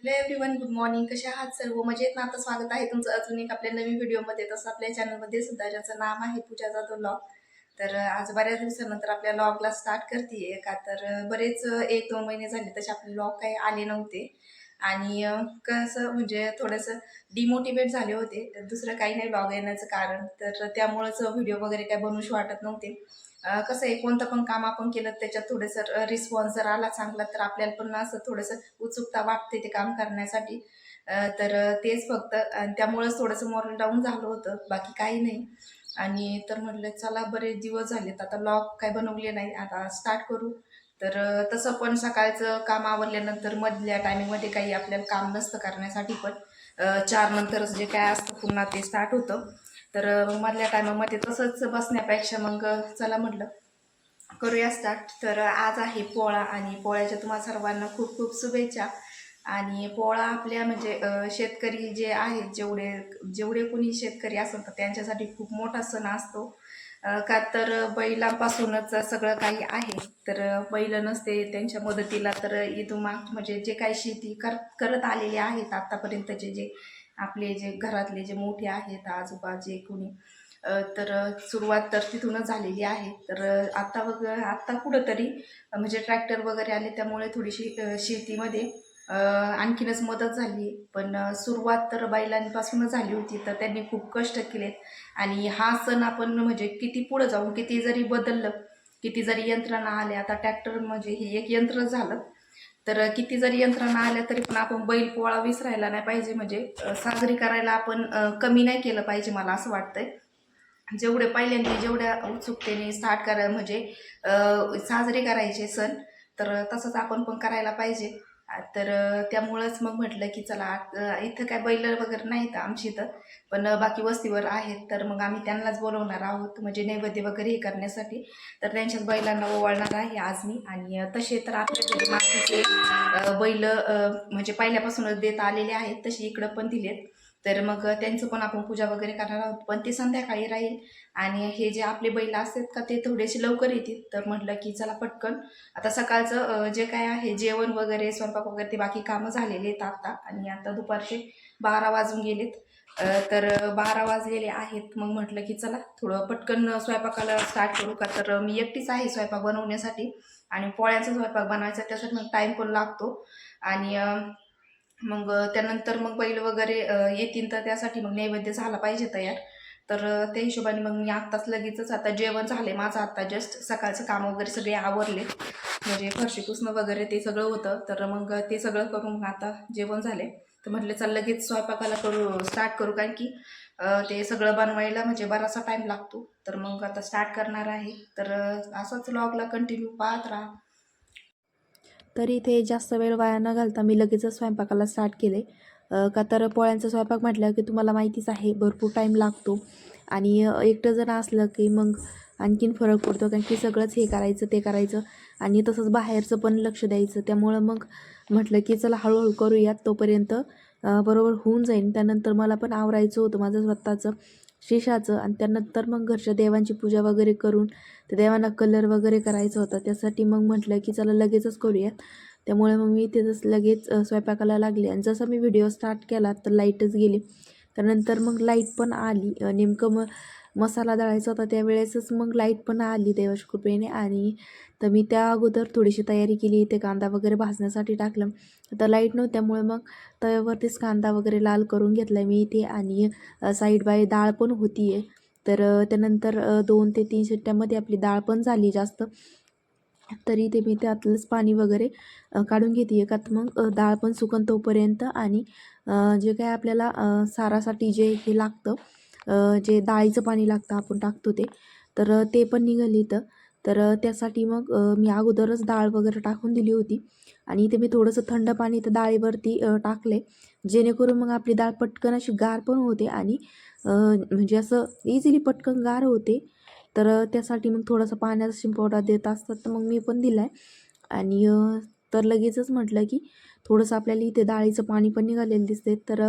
Hello everyone good morning कसे आहात सर्व? मजेत ना? आता स्वागत आहे तुमचं अजून एक आपल्या नवीन व्हिडिओमध्ये. तसं आपल्या चॅनलमध्ये सुद्धा ज्याचं नाम आहे पूजा जाधव लॉग तर आज बऱ्याच दिवसानंतर आपल्या लॉगला स्टार्ट करते का तर बरेच एक दोन महिने झाले तसे आपले लॉग काही आले नव्हते. आणि कसं म्हणजे थोडंसं डिमोटिवेट झाले होते. तर दुसरं काही नाही लॉग येण्याचं कारण. तर त्यामुळंच व्हिडिओ वगैरे काय बनवूशी वाटत नव्हते. कसं आहे कोणतं पण काम आपण केलं त्याच्यात थोडंसं रिस्पॉन्स जर आला चांगला तर आपल्याला पण असं थोडंसं उत्सुकता वाटते ते काम करण्यासाठी. तर तेच फक्त. आणि त्यामुळंच थोडंसं मॉरल डाऊन झालं होतं बाकी काही नाही. आणि तर म्हटलं चला बरेच दिवस झालेत आता लॉक काय बनवले नाही आता स्टार्ट करू. तर तसं पण सकाळचं काम आवरल्यानंतर मधल्या टायमिंगमध्ये काही आपल्याला काम नसतं करण्यासाठी पण चार नंतरच जे काय असतं पुन्हा ते स्टार्ट होतं. तर अं, मधल्या टायमामध्ये तसंच बसण्यापेक्षा मग चला म्हटलं करूया स्टार्ट तर आज आहे पोळा आणि पोळ्याच्या तुम्हा सर्वांना खूप खूप शुभेच्छा. आणि पोळा आपल्या म्हणजे शेतकरी जे आहेत जेवढे जेवढे कोणी शेतकरी असतात तर त्यांच्यासाठी खूप मोठा सण असतो. का तर बैलापासूनच सगळं काही आहे. तर बैल नसते त्यांच्या मदतीला तर इथून माग म्हणजे जे काही शेती कर करत आलेले आहेत आत्तापर्यंतचे जे आपले जे घरातले जे मोठे आहेत आजोबा जे कोणी तर सुरुवात तर तिथूनच झालेली आहे. तर आत्ता वग आत्ता कुठंतरी म्हणजे ट्रॅक्टर वगैरे आले त्यामुळे थोडीशी शेतीमध्ये आणखीनच मदत झाली. पण सुरुवात तर बैलांपासूनच झाली होती तर त्यांनी खूप कष्ट केलेत. आणि हा सण आपण म्हणजे किती पुढं जाऊन किती जरी बदललं किती जरी यंत्रणा आल्या आता ट्रॅक्टर म्हणजे हे एक यंत्र झालं. तर किती जरी यंत्रणा आल्या तरी पण आपण बैल पोळा विसरायला नाही पाहिजे. म्हणजे साजरी करायला आपण कमी नाही केलं पाहिजे मला असं वाटतंय. जेवढे पहिल्यांदा जेवढ्या उत्सुकतेने स्टार्ट करा म्हणजे साजरे करायचे सण तर तसंच आपण पण करायला पाहिजे. तर त्यामुळंच मग म्हटलं की चला इथं काय बैल वगैरे नाहीत आमची इथं. पण बाकी वस्तीवर आहेत. तर मग आम्ही त्यांनाच बोलवणार आहोत. म्हणजे नैवेद्य वगैरे हे करण्यासाठी. तर त्यांच्याच बैलांना ओवाळणार आहे आज मी. आणि तसे तर आपल्या घरी मातीचे बैल म्हणजे पहिल्यापासूनच देत आलेले आहेत तसे इकडं पण दिलेत. तर मग त्यांचं पण आपण पूजा वगैरे करणार आहोत. पण ते संध्याकाळी राहील. आणि हे जे आपले बैल असतात का ते थोडेसे लवकर येतील. तर म्हटलं की चला पटकन. आता सकाळचं जे काय आहे जेवण वगैरे स्वयंपाक वगैरे ते बाकी कामं झालेले आहेत आता. आणि आता दुपारचे बारा वाजून गेलेत. तर बारा वाजलेले आहेत. मग म्हटलं की चला थोडं पटकन स्वयंपाकाला स्टार्ट करू का? तर मी एकटीच आहे स्वयंपाक बनवण्यासाठी. आणि पोळ्याचा स्वयंपाक बनवायचा त्यासाठी मग टाईम पण लागतो. आणि मग त्यानंतर मग बैल वगैरे येतील तर त्यासाठी मग नैवेद्य झाला पाहिजे तयार. तर त्या हिशोबाने मग मी आत्ताच लगेचच आता जेवण झाले माझं आत्ता जस्ट सकाळचं काम वगैरे सगळे आवरले. म्हणजे फरशी पुसणं वगैरे ते सगळं होतं. तर मग ते सगळं करून मग आता जेवण झाले तर म्हटलं चल लगेच स्वयंपाकाला करू स्टार्ट करू. कारण की ते सगळं बनवायला म्हणजे बराचसा टाईम लागतो. तर मग आता स्टार्ट करणार आहे. तर असंच लॉगला कंटिन्यू पाहत राहा. तर इथे जास्त वेळ वाया न घालता मी लगेचच स्वयंपाकाला स्टार्ट केले. का तर पोळ्यांचा स्वयंपाक म्हटलं की तुम्हाला माहितीच आहे भरपूर टाईम लागतो. आणि एकटं जण असलं की मग आणखीन फरक पडतो कारण की सगळंच हे करायचं ते करायचं आणि तसंच बाहेरचं पण लक्ष द्यायचं. त्यामुळं मग म्हटलं की चला हळूहळू करूयात तोपर्यंत बरोबर होऊन जाईल त्यानंतर मला पण आवरायचं होतं माझं स्वतःचं. शिशाचं आणि त्यानंतर मग घरच्या देवांची पूजा वगैरे करून त्या देवांना कलर वगैरे करायचा होता. त्यासाठी मग म्हटलं की चला लगेचच करूयात. त्यामुळे मग मी तिथंच लगेच स्वयंपाकाला लागले आणि जसं मी व्हिडिओ स्टार्ट केला तर लाईटच गेली. त्यानंतर मग लाइट पण आली. नेमकं मग मसाला दळायचा होता त्यावेळेसच मग लाइट पण आली देवाच्या कृपेने आणि तर मी त्या अगोदर थोडीशी तयारी केली. ते कांदा वगैरे भाजण्यासाठी टाकलं. तर लाइट नव्हत्यामुळे मग तव्यावरतीच कांदा वगैरे लाल करून घेतला मी इथे आणि साईड बाय डाळ पण होती आहे तर त्यानंतर दोन ते तीन शिट्ट्यामध्ये आपली डाळ पण झाली जास्त. तरी ते मी त्यातलंच पाणी वगैरे काढून घेते आहे का तर मग डाळ पण सुकन तोपर्यंत आणि जे काय आपल्याला सारासाठी जे हे लागतं जे डाळीचं पाणी लागतं आपण टाकतो ते. तर ते पण निघालं इथं. तर त्यासाठी मग मी अगोदरच डाळ वगैरे टाकून दिली होती. आणि इथे मी थोडंसं थंड पाणी इथं डाळीवरती टाकले. जेणेकरून मग आपली डाळ पटकन अशी गार पण होते आणि म्हणजे असं इझिली पटकन गार होते. तर त्यासाठी मग थोडासा पाण्याचा शिंपवडा देत असतात तर मग मी पण दिला आहे आणि तर लगेचच म्हटलं की थोडंसं आपल्याला इथे डाळीचं पाणी पण निघालेलं दिसते तर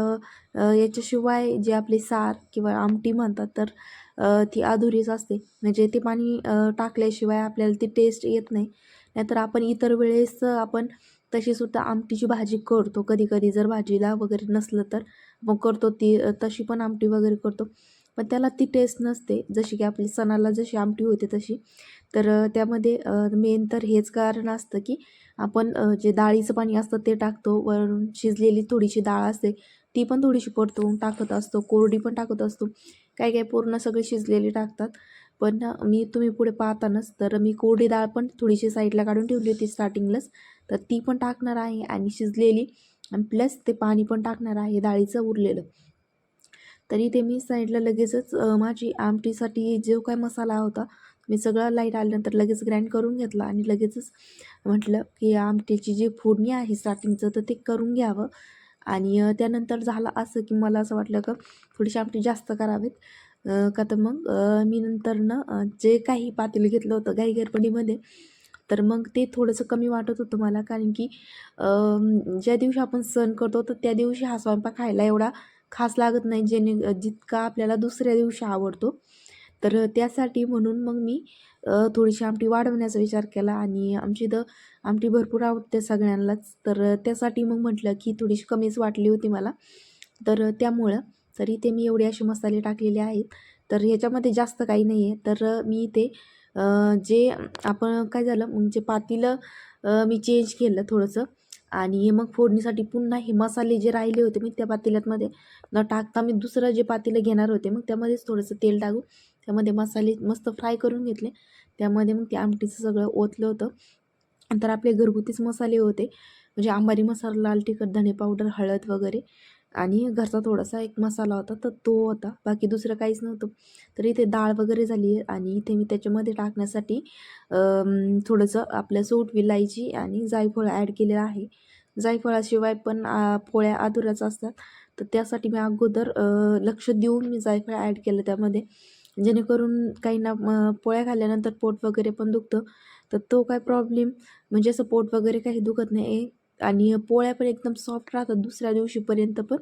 याच्याशिवाय जे आपले सार किंवा आमटी म्हणतात तर ती अधुरीच असते. म्हणजे ते पाणी टाकल्याशिवाय आपल्याला ती टेस्ट येत नाही. नाहीतर आपण इतर वेळेस आपण तशीसुद्धा आमटीची भाजी करतो. कधी कधी जर भाजीला वगैरे नसलं तर मग करतो ती तशी पण आमटी वगैरे करतो. पण त्याला ती टेस्ट नसते. जशी की आपली सणाला जशी आमटी होते तशी. तर त्यामध्ये मेन तर हेच कारण असतं की आपण जे डाळीचं पाणी असतं ते टाकतो. वरून शिजलेली थोडीशी डाळ असते. ती पण थोडीशी परतवून टाकत असतो. कोरडी पण टाकत असतो. काही काही पूर्ण सगळी शिजलेली टाकतात. पण मी तुम्ही पुढे पाहतानाच तर मी कोरडी डाळ पण थोडीशी साईडला काढून ठेवली होती स्टार्टिंगलाच तर ती पण टाकणार आहे आणि शिजलेली आणि प्लस ते पाणी पण टाकणार आहे. डाळीचं उरलेलं. तरी ते मी साईडला लगेचच माझी आमटीसाठी जो काय मसाला होता मी सगळं लाइट आल्यानंतर लगेच ग्राइंड करून घेतला आणि लगेचच म्हटलं की आमटीची जी फोडणी आहे स्टार्टिंगचं तर ते करून घ्यावं. आणि त्यानंतर झालं असं की मला असं वाटलं का थोडीशी आमटी जास्त करावेत. का तर मग मी नंतर ना जे काही पातेलं घेतलं होतं गाई गरपडीमध्ये तर मग ते थोडंसं कमी वाटत होतं मला. कारण की ज्या दिवशी आपण सण करतो तर त्या दिवशी हा स्वयंपाक खायला एवढा खास लागत नाही जेणे जितका आपल्याला दुसऱ्या दिवशी आवडतो. तर त्यासाठी म्हणून मग मी थोडीशी आमटी वाढवण्याचा विचार केला आणि आमची इथं आमटी भरपूर आवडते सगळ्यांनाच. तर त्यासाठी मग म्हटलं की थोडीशी कमीच वाटली होती मला. तर त्यामुळं तरी ते मी एवढे असे मसाले टाकलेले आहेत. तर ह्याच्यामध्ये जास्त काही नाही आहे तर मी ते जे आपण काय झालं म्हणजे पातीलं मी चेंज केलं थोडंसं. आणि हे मग फोडणीसाठी पुन्हा हे मसाले जे राहिले होते मी त्या पातेल्यातमध्ये न टाकता मी दुसरं जे पातेलं घेणार होते मग त्यामध्येच थोडंसं तेल टाकून त्यामध्ये मसाले मस्त फ्राय करून घेतले. त्यामध्ये मग ते आमटीचं सगळं ओतलं होतं. नंतर आपले घरगुतीच मसाले होते म्हणजे आंबारी मसाला लाल तिखट धणे पावडर हळद वगैरे. आणि घरचा थोडासा एक मसाला होता तर तो होता. बाकी दुसरं काहीच नव्हतं. तर इथे डाळ वगैरे झाली आहे आणि इथे मी त्याच्यामध्ये टाकण्यासाठी थोडंसं आपल्या सूट विलायची आणि जायफळ ॲड केलेलं आहे. जायफळाशिवाय पण पोळ्या अधुऱ्याच असतात. तर त्यासाठी मी अगोदर लक्ष देऊन मी जायफळ ॲड केलं त्यामध्ये. जेणेकरून काहींना पोळ्या खाल्ल्यानंतर पोट वगैरे पण दुखतं. तर तो काय प्रॉब्लेम? म्हणजे असं पोट वगैरे काही दुखत नाही. आणि पोळ्या पण एकदम सॉफ्ट राहतात दुसऱ्या दिवशीपर्यंत पण.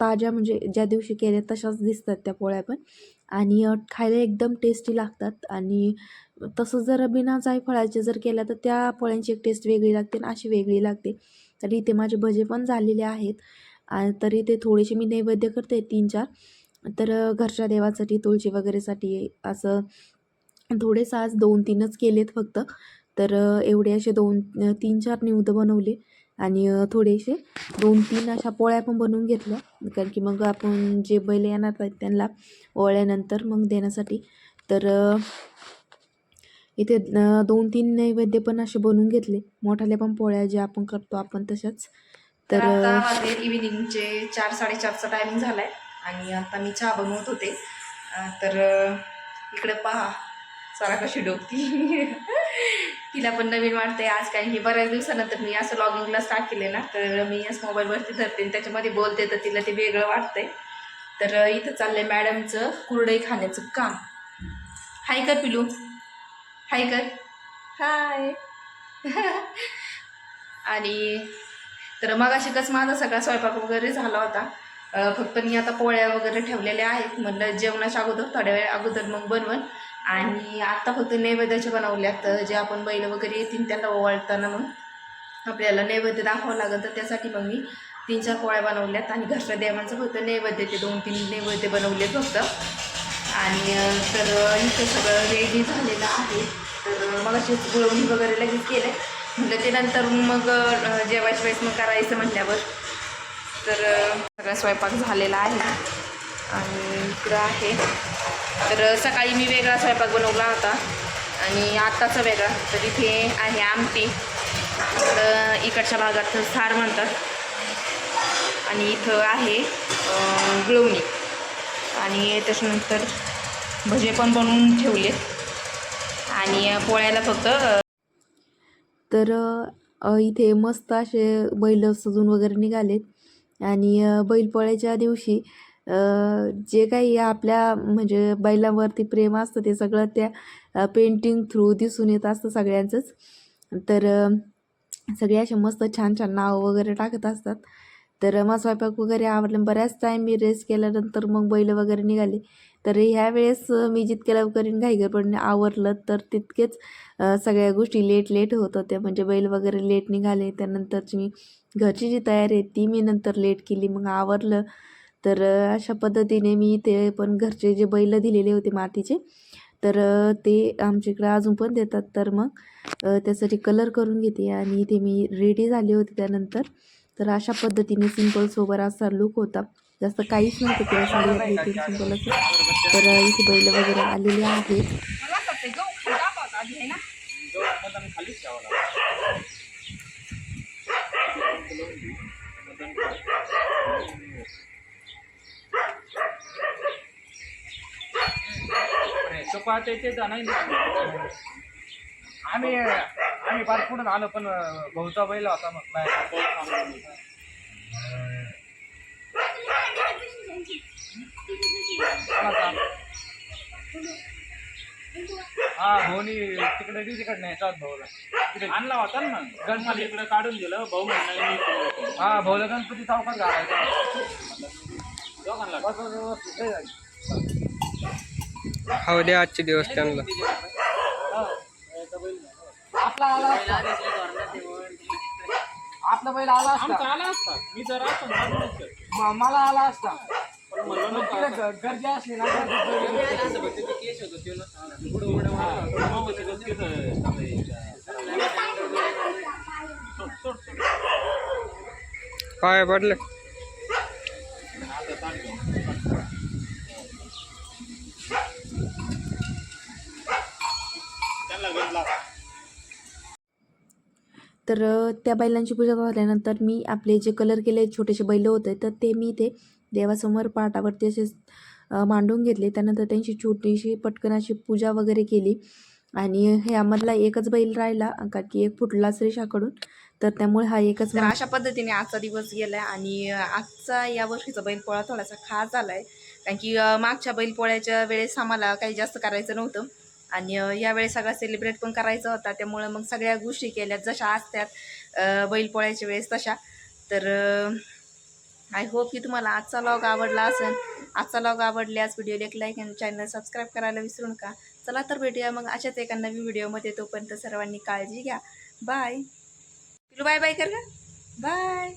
ताज्या म्हणजे ज्या दिवशी केल्या तशाच दिसतात त्या पोळ्या पण. आणि खायला एकदम टेस्टी लागतात. आणि तसं जर बिना जायफळाचे जर केल्या तर त्या पोळ्यांची एक टेस्ट वेगळी लागते आणि अशी वेगळी लागते. तरी इथे माझे भजे पण झालेले आहेत. आणि तरी ते थोडेसे मी नैवेद्य करते तीन चार तर घरच्या देवासाठी तुळशी वगैरेसाठी असं थोडेच आज दोन तीनच केलेत फक्त. तर एवढे असे दोन तीन चार निवद बनवले आणि थोडेसे दोन तीन अशा पोळ्या पण बनवून घेतल्या. कारण की मग आपण जे बैल येणार आहेत त्यांना ओळल्यानंतर मग देण्यासाठी. तर इथे दोन तीन नैवेद्य पण असे बनवून घेतले. मोठाल्या पण पोळ्या जे आपण करतो आपण तशाच. तर माझे इव्हिनिंगचे चार साडेचारचा टायमिंग झालाय आणि आता मी चहा बनवत होते. तर इकडे पहा. सारा कशी डोकती. तिला पण नवीन वाटते आज काही हे बऱ्याच दिवसानंतर मी असं लॉगिंगला स्टार्ट केले ना तर मी असं मोबाईलवरती धरते आणि त्याच्यामध्ये बोलते तर तिला ते वेगळं वाटतंय. तर इथं इथं चाललंय मॅडमचं कुरडई खाण्याचं काम. हाय कर पिलू. हाय कर. हाय आणि तर मग अशी माझा सगळा स्वयंपाक वगैरे झाला होता. फक्त मी आता पोळ्या वगैरे ठेवलेल्या आहेत. म्हणलं जेवणाच्या अगोदर थोड्या वेळ अगोदर मग बनवण आणि आत्ता फक्त नैवेद्याच्या बनवल्यात तर जे आपण बैल वगैरे येतील त्यांना ओवाळताना मग आपल्याला नैवेद्य दाखवावं लागेल. तर त्यासाठी मग मी तीन चार पोळ्या बनवल्यात आणि घरच्या देवांचं फक्त नैवेद्य ते दोन तीन नैवेद्य बनवले फक्त. आणि तर इथं सगळं रेडी झालेलं आहे. तर मग अशी गुळवणी वगैरे लगेच केले म्हटलं ते नंतर मग जेवायचे जेवायच्या वेळेस मग करायचं म्हटल्यावर. तर सगळा स्वयंपाक झालेला आहे. आणि इकडं आहे. तर सकाळी मी वेगळा स्वयंपाक बनवला होता. आणि आत्ताचा वेगळा तर इथे आहे आमटी. इकडच्या भागात सार म्हणतात. आणि इथं आहे गळवणी आणि त्याच्यानंतर भजे पण बनवून ठेवलेत आणि पोळ्याला फक्त तर इथे मस्त असे बैल सजून वगैरे निघालेत. आणि बैलपोळ्याच्या दिवशी जे काही आपल्या म्हणजे बैलांवरती प्रेम असतं ते सगळं त्या पेंटिंग थ्रू दिसून येत असतं सगळ्यांचंच. तर सगळे असे मस्त छान छान नाव वगैरे टाकत असतात. तर मग स्वयंपाक वगैरे आवडलं. बऱ्याच टाईम मी रेस्ट केल्यानंतर मग बैल वगैरे निघाले. तर ह्या वेळेस मी जितक्या लवकरीन घाईगडपणे आवरलं तर तितकेच सगळ्या गोष्टी लेट लेट होत होत्या. म्हणजे बैल वगैरे लेट निघाले. त्यानंतरची मी घरची जी तयारी आहे ती मी नंतर लेट केली. मग आवरलं. तर अशा पद्धतीने मी ते पण घरचे जे बैल दिलेले होते मातीचे तर ते आमच्या इकडं अजून पण देतात. तर मग त्यासाठी कलर करून घेते आणि इथे मी रेडी झाले होते त्यानंतर. तर अशा पद्धतीने सिंपल सोबर असा लुक होता. जास्त काहीच नव्हतं केलं साडी सिंपल असं. तर इथे बैल वगैरे आलेले आहेत. मला असं वाटतंय गहू खाली दाबावं आधी आहे ना आम्ही आम्ही फार पुढे आलो पण भाऊचा बैल होता मग? हा भाऊनी तिकडे तिकडे न्यायचा भाऊला. तिकडे आणला होता ना गणपती इकडे काढून दिलं भाऊ म्हणलं हा भाऊला गणपती चौकात घालायचा. झाली. खाऊ द्या आजचे दिवस त्यांना आपला आला असता. आपला बैल आला असता. आला असता. मी जर मला आला असता. पण तिकडे ग- गर्दी असली ना पाय पडले. तर त्या बैलांची पूजा झाल्यानंतर मी आपले जे कलर केले छोटेसे बैल होते तर ते मी ते देवासमोर पाटावरती असे मांडून घेतले. त्यानंतर त्यांची छोटीशी पटकन अशी पूजा वगैरे केली. आणि ह्यामधला एकच बैल राहिला कारण की एक फुटला श्रीषाकडून तर त्यामुळे हा एकच अशा पद्धतीने आजचा दिवस गेला आणि आजचा या वर्षीचा बैलपोळा थोडासा खास झालाय. कारण की मागच्या बैलपोळ्याच्या वेळेस आम्हाला काही जास्त करायचं नव्हतं. आणि यावेळेस सगळा सेलिब्रेट पण करायचा होता. त्यामुळं मग सगळ्या गोष्टी केल्या जशा असतात बैलपोळ्याच्या वेळेस तशा. तर आय होप की तुम्हाला आजचा लॉग आवडला असेल. आजचा लॉग आवडल्यास व्हिडिओला एक लाईक आणि चॅनल सबस्क्राईब करायला विसरू नका. चला तर भेटूया मग अशाच एका नवीन व्हिडिओमध्ये तोपर्यंत सर्वांनी काळजी घ्या. बाय पिलू बाय बाय कर बाय